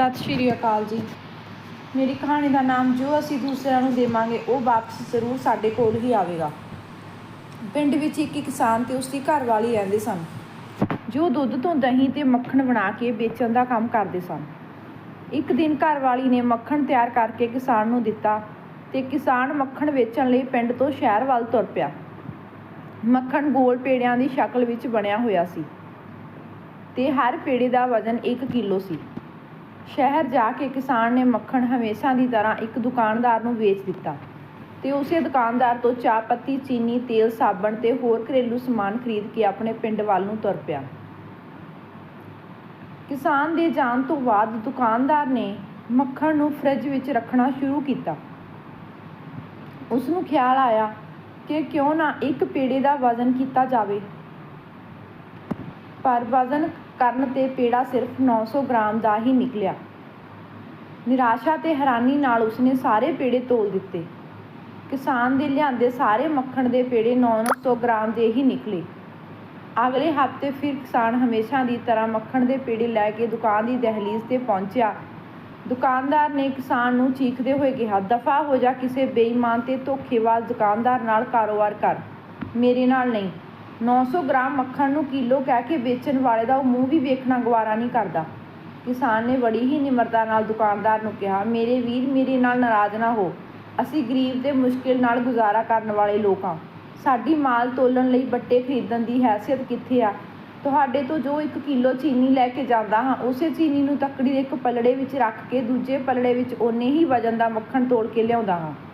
ਸਤਿ ਸ਼੍ਰੀ ਅਕਾਲ ਜੀ। ਮੇਰੀ ਕਹਾਣੀ ਦਾ ਨਾਮ ਜੋ ਅਸੀਂ ਦੂਸਰਿਆਂ ਨੂੰ ਦੇਵਾਂਗੇ, ਉਹ ਵਾਪਸ ਜ਼ਰੂਰ ਸਾਡੇ ਕੋਲ ਹੀ ਆਵੇਗਾ। ਪਿੰਡ ਵਿੱਚ ਇੱਕ ਕਿਸਾਨ ਤੇ ਉਸਦੀ ਘਰਵਾਲੀ ਰਹਿੰਦੇ ਸਨ। ਜੋ ਦੁੱਧ ਤੋਂ ਦਹੀਂ ਤੇ ਮੱਖਣ ਬਣਾ ਕੇ ਵੇਚਣ ਦਾ ਕੰਮ ਕਰਦੇ ਸਨ। ਇੱਕ ਦਿਨ ਘਰਵਾਲੀ ਨੇ ਮੱਖਣ ਤਿਆਰ ਕਰਕੇ ਕਿਸਾਨ ਨੂੰ ਦਿੱਤਾ ਤੇ ਕਿਸਾਨ ਮੱਖਣ ਵੇਚਣ ਲਈ ਪਿੰਡ ਤੋਂ ਸ਼ਹਿਰ ਵੱਲ ਤੁਰ ਪਿਆ। ਮੱਖਣ ਗੋਲ ਪੇੜਿਆਂ ਦੀ ਸ਼ਕਲ ਵਿੱਚ ਬਣਿਆ ਹੋਇਆ ਸੀ ਤੇ ਹਰ ਪੇੜੇ ਦਾ ਵਜ਼ਨ 1 ਕਿਲੋ ਸੀ। ਸ਼ਹਿਰ ਜਾ ਕੇ ਕਿਸਾਨ ਨੇ ਮੱਖਣ ਹਮੇਸ਼ਾ ਦੀ ਤਰ੍ਹਾਂ ਇੱਕ ਦੁਕਾਨਦਾਰ ਨੂੰ ਵੇਚ ਦਿੱਤਾ ਤੇ ਉਸੇ ਦੁਕਾਨਦਾਰ ਤੋਂ ਚਾਹ ਪੱਤੀ, ਚੀਨੀ, ਤੇਲ, ਸਾਬਣ ਤੇ ਹੋਰ ਘਰੇਲੂ ਸਮਾਨ ਖਰੀਦ ਕੇ ਆਪਣੇ ਪਿੰਡ ਵੱਲ ਨੂੰ ਤੁਰ ਪਿਆ। ਕਿਸਾਨ ਦੇ ਜਾਣ ਤੋਂ ਬਾਅਦ ਦੁਕਾਨਦਾਰ ਨੇ ਮੱਖਣ ਨੂੰ ਫ੍ਰਿਜ ਵਿੱਚ ਰੱਖਣਾ ਸ਼ੁਰੂ ਕੀਤਾ। ਉਸ ਨੂੰ ਖਿਆਲ ਆਇਆ ਕਿ ਕਿਉਂ ਨਾ ਇੱਕ ਪੇੜੇ ਦਾ ਵਜ਼ਨ ਕੀਤਾ ਜਾਵੇ। ਪਰ ਵਜ਼ਨ ਕਰਨ ਤੇ ਪੇੜਾ ਸਿਰਫ 900 ਗ੍ਰਾਮ ਦਾ ਹੀ ਨਿਕਲਿਆ। ਨਿਰਾਸ਼ਾ ਤੇ ਹੈਰਾਨੀ ਨਾਲ ਉਸਨੇ ਸਾਰੇ ਪੇੜੇ ਤੋਲ ਦਿੱਤੇ। ਕਿਸਾਨ ਦੇ ਲਿਆਂਦੇ ਸਾਰੇ ਮੱਖਣ ਦੇ ਪੇੜੇ 900 ਗ੍ਰਾਮ ਦੇ ਹੀ ਨਿਕਲੇ। ਅਗਲੇ ਹਫ਼ਤੇ ਫਿਰ ਕਿਸਾਨ ਹਮੇਸ਼ਾ ਦੀ ਤਰ੍ਹਾਂ ਮੱਖਣ ਦੇ ਪੇੜੇ ਲੈ ਕੇ ਦੁਕਾਨ ਦੀ ਦਹਲੀਜ਼ ਤੇ ਪਹੁੰਚਿਆ। ਦੁਕਾਨਦਾਰ ਨੇ ਕਿਸਾਨ ਨੂੰ ਚੀਖਦੇ ਹੋਏ ਕਿਹਾ, ਦਫਾ ਹੋ ਜਾ ਕਿਸੇ ਬੇਈਮਾਨ ਤੇ ਧੋਖੇਬਾਜ਼ ਦੁਕਾਨਦਾਰ ਨਾਲ ਕਾਰੋਬਾਰ ਕਰ। ਮੇਰੇ ਨਾਲ ਨਹੀਂ। 900 ਗ੍ਰਾਮ ਮੱਖਣ ਨੂੰ ਕਿਲੋ ਕਹਿ ਕੇ ਵੇਚਣ ਵਾਲੇ ਦਾ ਉਹ ਮੂੰਹ ਵੀ ਵੇਖਣਾ ਗਵਾਰਾ ਨਹੀਂ ਕਰਦਾ। ਕਿਸਾਨ ਨੇ ਬੜੀ ਹੀ ਨਿਮਰਤਾ ਨਾਲ ਦੁਕਾਨਦਾਰ ਨੂੰ ਕਿਹਾ, ਮੇਰੇ ਵੀਰ ਮੇਰੇ ਨਾਲ ਨਾਰਾਜ਼ ਨਾ ਹੋ। ਅਸੀਂ ਗਰੀਬ ਤੇ ਮੁਸ਼ਕਿਲ ਨਾਲ ਗੁਜ਼ਾਰਾ ਕਰਨ ਵਾਲੇ ਲੋਕ ਹਾਂ। ਸਾਡੀ ਮਾਲ ਤੋਲਣ ਲਈ ਬੱਟੇ ਖਰੀਦਣ ਦੀ ਹੈਸੀਅਤ ਕਿੱਥੇ ਆ? ਤੁਹਾਡੇ ਤੋਂ ਜੋ 1 ਕਿਲੋ ਚੀਨੀ ਲੈ ਕੇ ਜਾਂਦਾ ਹਾਂ, ਉਸੇ ਚੀਨੀ ਨੂੰ ਤੱਕੜੀ ਦੇ ਇੱਕ ਪਲੜੇ ਵਿੱਚ ਰੱਖ ਕੇ ਦੂਜੇ ਪਲੜੇ ਵਿੱਚ ਓਨੇ ਹੀ ਵਜਨ ਦਾ ਮੱਖਣ ਤੋੜ ਕੇ ਲਿਆਉਂਦਾ ਹਾਂ।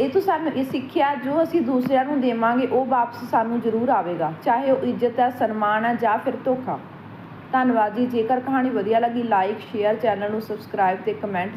ਇਹ ਤੋਂ ਸਾਨੂੰ, ਇਹ ਸਿੱਖਿਆ ਜੋ ਅਸੀਂ ਦੂਸਰਿਆਂ ਨੂੰ ਦੇਵਾਂਗੇ, ਉਹ ਵਾਪਸ ਸਾਨੂੰ ਜ਼ਰੂਰ ਆਵੇਗਾ। ਚਾਹੇ ਉਹ ਇੱਜ਼ਤ ਹੈ, ਸਨਮਾਨ ਹੈ ਜਾਂ ਫਿਰ ਧੋਖਾ। ਧੰਨਵਾਦ ਜੀ। ਜੇਕਰ ਕਹਾਣੀ ਵਧੀਆ ਲੱਗੀ ਲਾਈਕ ਸ਼ੇਅਰ ਚੈਨਲ ਨੂੰ ਸਬਸਕ੍ਰਾਈਬ ਤੇ ਕਮੈਂਟ